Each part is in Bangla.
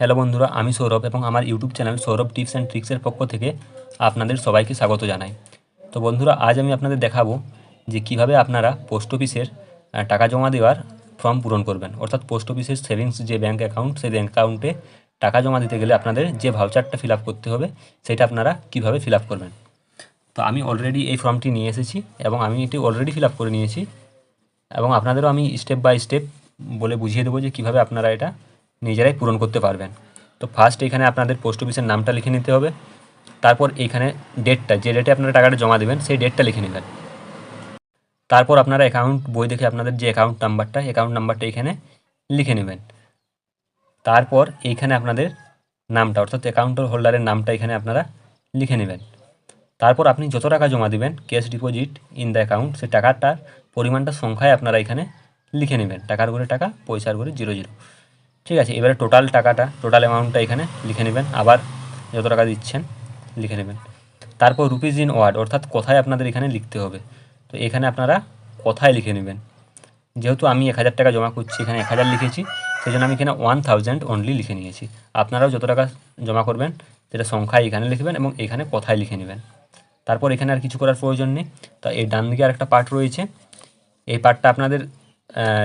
হ্যালো বন্ধুরা, আমি সৌরভ এবং আমার YouTube channel Sourav tips and ট্রিক্সের পক্ষ থেকে আপনাদের সবাইকে স্বাগত জানাই। তো বন্ধুরা, আজ আমি আপনাদের দেখাবো যে কীভাবে আপনারা পোস্ট অফিসের টাকা জমা দেওয়ার ফর্ম পূরণ করবেন। অর্থাৎ পোস্ট অফিসের সেভিংস যে ব্যাঙ্ক অ্যাকাউন্ট, সেই ব্যাঙ্ক অ্যাকাউন্টে টাকা জমা দিতে গেলে আপনাদের যে ভাউচারটা ফিল করতে হবে, সেটা আপনারা কীভাবে ফিল করবেন। তো আমি অলরেডি এই ফর্মটি নিয়ে এসেছি এবং আমি এটি অলরেডি ফিল করে নিয়েছি এবং আপনাদেরও আমি স্টেপ বাই স্টেপ বলে বুঝিয়ে দেবো যে কীভাবে আপনারা এটা নিজেরাই পূরণ করতে পারবেন। তো ফার্স্ট এখানে আপনাদের পোস্ট অফিসের নামটা লিখে নিতে হবে। তারপর এইখানে ডেটটা যে ডেটে আপনারা টাকাটা জমা দেবেন, সেই ডেটটা লিখে নেবেন। তারপর আপনারা অ্যাকাউন্ট বই দেখে আপনাদের যে অ্যাকাউন্ট নাম্বারটা অ্যাকাউন্ট নাম্বারটা এখানে লিখে নেবেন। তারপর এইখানে আপনাদের নামটা, অর্থাৎ অ্যাকাউন্ট হোল্ডারের নামটা এখানে আপনারা লিখে নেবেন। তারপর আপনি যত টাকা জমা দিবেন cash deposit in the account সেই টাকাটার পরিমাণটা সংখ্যায় আপনারা এখানে লিখে নেবেন। টাকার করে টাকা, পয়সার করে জিরো জিরো ঠিক আছে, এবারে টোটাল টাকাটা টোটাল অ্যামাউন্টটা এখানে লিখে নেবেন, আবার যত টাকা দিচ্ছেন লিখে নেবেন। তারপর রুপিজ ইন ওয়ার্ড অর্থাৎ কোথায় আপনাদের এখানে লিখতে হবে। তো এখানে আপনারা কোথায় লিখে নেবেন। যেহেতু আমি এক হাজার টাকা জমা করছি, এখানে এক হাজার লিখেছি সেই জন্য আমি এখানে ওয়ান থাউজেন্ড অনলি লিখে নিয়েছি। আপনারাও যত টাকা জমা করবেন, সেটা সংখ্যায় এখানে লিখবেন এবং এখানে কোথায় লিখে নেবেন। তারপর এখানে আর কিছু করার প্রয়োজন নেই। তো এই ডান দিকে আরেকটা পার্ট রয়েছে। এই পার্টটা আপনাদের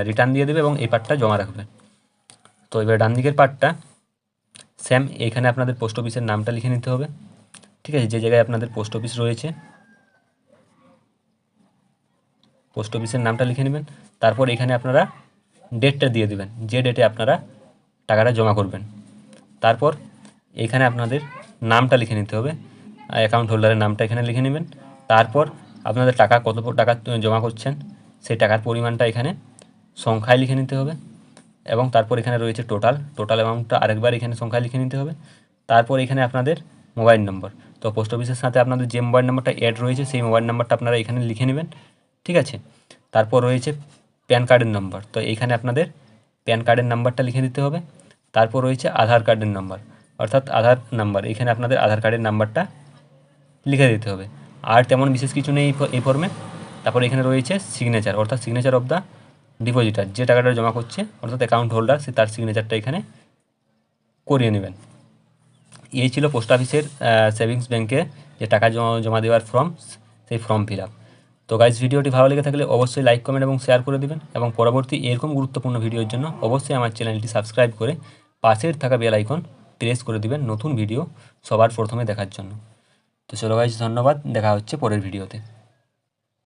রিটার্ন দিয়ে দেবে এবং এই পার্টটা জমা রাখবেন তো এবার ডান দিকের পার্টটা স্যাম এখানে আপনাদের পোস্ট অফিসের নামটা লিখে নিতে হবে, ঠিক আছে? যে জায়গায় আপনাদের পোস্ট অফিস রয়েছে পোস্ট অফিসের নামটা লিখে নেবেন, তারপর এখানে আপনারা ডেটটা দিয়ে দেবেন, যে ডেটে আপনারা টাকাটা জমা করবেন। তারপর এখানে আপনাদের নামটা লিখে নিতে হবে অ্যাকাউন্ট হোল্ডারের নামটা এখানে লিখে নেবেন, তারপর আপনাদের টাকা কত টাকা জমা করছেন, সেই টাকার পরিমাণটা এখানে সংখ্যায় লিখে নিতে হবে। এবং তারপর এখানে রয়েছে টোটাল টোটাল অ্যামাউন্টটা আরেকবার এখানে সংখ্যায় লিখে নিতে হবে। তারপর এখানে আপনাদের মোবাইল নম্বর তো পোস্ট অফিসের সাথে আপনাদের যে মোবাইল নাম্বারটা অ্যাড রয়েছে, সেই মোবাইল নাম্বারটা আপনারা এখানে লিখে নেবেন। ঠিক আছে? তারপর রয়েছে প্যান কার্ডের নম্বর তো এইখানে আপনাদের প্যান কার্ডের নাম্বারটা লিখে দিতে হবে। তারপর রয়েছে আধার কার্ডের নাম্বার অর্থাৎ আধার নাম্বার এখানে আপনাদের আধার কার্ডের নাম্বারটা লিখে দিতে হবে। আর তেমন বিশেষ কিছু নেই এই ফর্মে তারপর এখানে রয়েছে সিগনেচার অর্থাৎ সিগনেচার অফ দ্য ডিপোজিটার যে টাকাটা জমা করছে, অর্থাৎ অ্যাকাউন্ট হোল্ডার সে তার সিগনেচারটা এখানে করিয়ে নেবেন। এই ছিল পোস্ট অফিসের সেভিংস ব্যাংকে যে টাকা জমা জমা দেওয়ার ফর্ম সেই ফর্ম ফিল আপ তো গাইজ ভিডিওটি ভালো লেগে থাকলে অবশ্যই লাইক কমেন্ট এবং শেয়ার করে দেবেন এবং পরবর্তী এরকম গুরুত্বপূর্ণ ভিডিওর জন্য অবশ্যই আমার চ্যানেলটি সাবস্ক্রাইব করে পাশের থাকা বেল আইকন প্রেস করে দিবেন নতুন ভিডিও সবার প্রথমে দেখার জন্য। তো চলো গাইজ ধন্যবাদ। দেখা হচ্ছে পরের ভিডিওতে